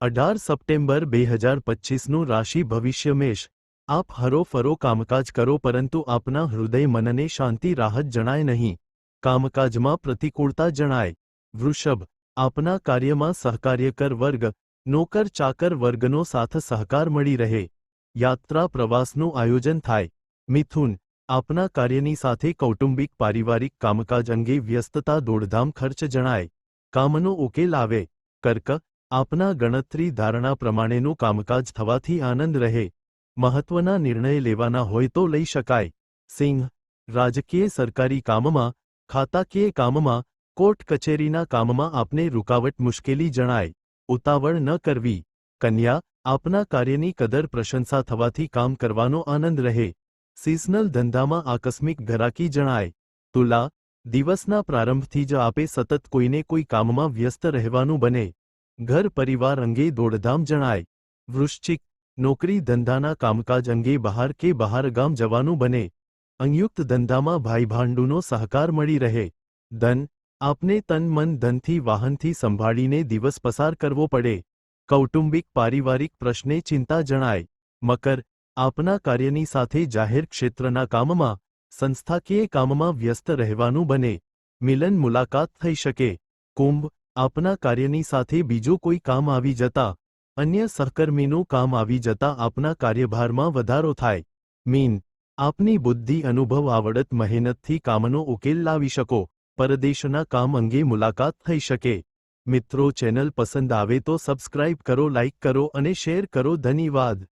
અઢાર સપ્ટેમ્બર બે હજાર પચીસનું રાશિ ભવિષ્ય મેષ આપ હરોફરો કામકાજ કરો પરંતુ આપના હૃદય મનને શાંતિ રાહત જણાય નહીં કામકાજમાં પ્રતિકૂળતા જણાય વૃષભ આપના કાર્યમાં સહકાર્યકર વર્ગ નોકર ચાકર વર્ગનો સાથ સહકાર મળી રહે યાત્રા પ્રવાસનું આયોજન થાય મિથુન આપના કાર્યની સાથે કૌટુંબિક પારિવારિક કામકાજ અંગે વ્યસ્તતા દોડધામ ખર્ચ જણાય કામનો ઉકેલ આવે કર્ક આપના ગણતરી ધારણા પ્રમાણેનું કામકાજ થવાથી આનંદ રહે. મહત્વના નિર્ણય લેવાના હોય તો લઈ શકાય. સિંહ, રાજકીય સરકારી કામમાં ખાતાકીય કામમાં, કોર્ટ કચેરીના કામમાં આપને રૂકાવટ મુશ્કેલી જણાય. ઉતાવળ ન કરવી. કન્યા, આપના કાર્યની કદર પ્રશંસા થવાથી કામ કરવાનો આનંદ રહે. સિઝનલ ધંધામાં આકસ્મિક ઘરાકી જણાય. તુલા, દિવસના પ્રારંભથી જ આપે સતત કોઈને કોઈ કામમાં વ્યસ્ત રહેવાનું બને. ઘર પરિવાર અંગે દોડધામ જણાય વૃશ્ચિક નોકરી ધંધાના કામકાજ અંગે બહાર કે બહાર ગામ જવાનું બને સંયુક્ત ધંધામાં ભાઈભાંડુનો સહકાર મળી રહે ધન આપને તન મન ધનથી વાહનથી સંભાળીને દિવસ પસાર કરવો પડે કૌટુંબિક પારિવારિક પ્રશ્ને ચિંતા જણાય મકર આપના કાર્યની સાથે જાહેર ક્ષેત્રના કામમાં સંસ્થાકીય કામમાં વ્યસ્ત રહેવાનું બને મિલન મુલાકાત થઈ શકે કુંભ આપના કાર્યની સાથે બીજું કોઈ કામ આવી જતા, અન્ય સહકર્મીનું કામ આવી જતા આપના કાર્યભારમાં વધારો થાય. મીન, આપની બુદ્ધિ, અનુભવ આવડત, મહેનતથી કામનો ઉકેલ લાવી શકો, પરદેશના કામ અંગે મુલાકાત થઈ શકે. મિત્રો, ચેનલ પસંદ આવે તો સબસ્ક્રાઇબ કરો, લાઇક કરો અને શેર કરો. ધન્યવાદ.